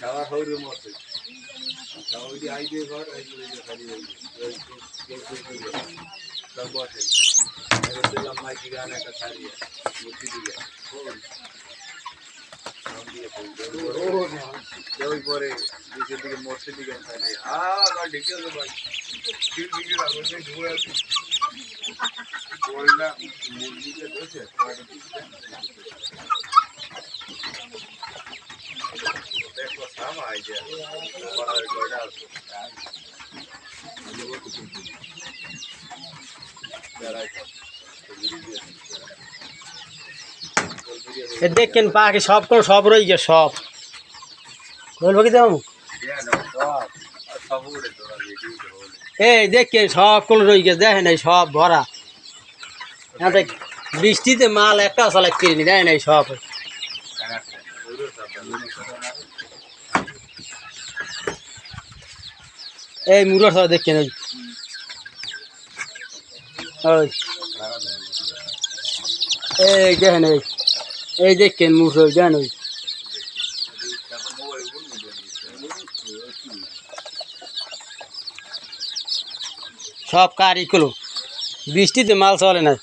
খাওয়া হইরে মতে খাওয়া হইরে আইবে ঘর আইবে খালি সব বসে দিলাম মাইকি গান একটা ছাড়িয়ে মূর্তি দিয়ে ওই পরে দিকে মোটর দিকে ছাড়িয়ে ঢেকে ভাই ঠিক ঢুকে আছে ওইটা মুরগিকে ধরেছে দেখো সামা আইডিয়া বড় কয়টা আছে এ দেখেন পাখি সব কোন সব রই গে সব বলবো কি দেবো সব উড়ে তোরা ভিডিও এই দেখেন সব কোন রই গে দেখেন এই সব ভরা হ্যাঁ দেখ বৃষ্টিতে মাল একটা চালাই কিনি দেখেন এই সব। এই মুরর সব দেখেন ওই ওই। এই দেখেন, এই। এই দেখেন মুর দেখেন, ওই। সব কারি কলো বৃষ্টিতে মাল চলে না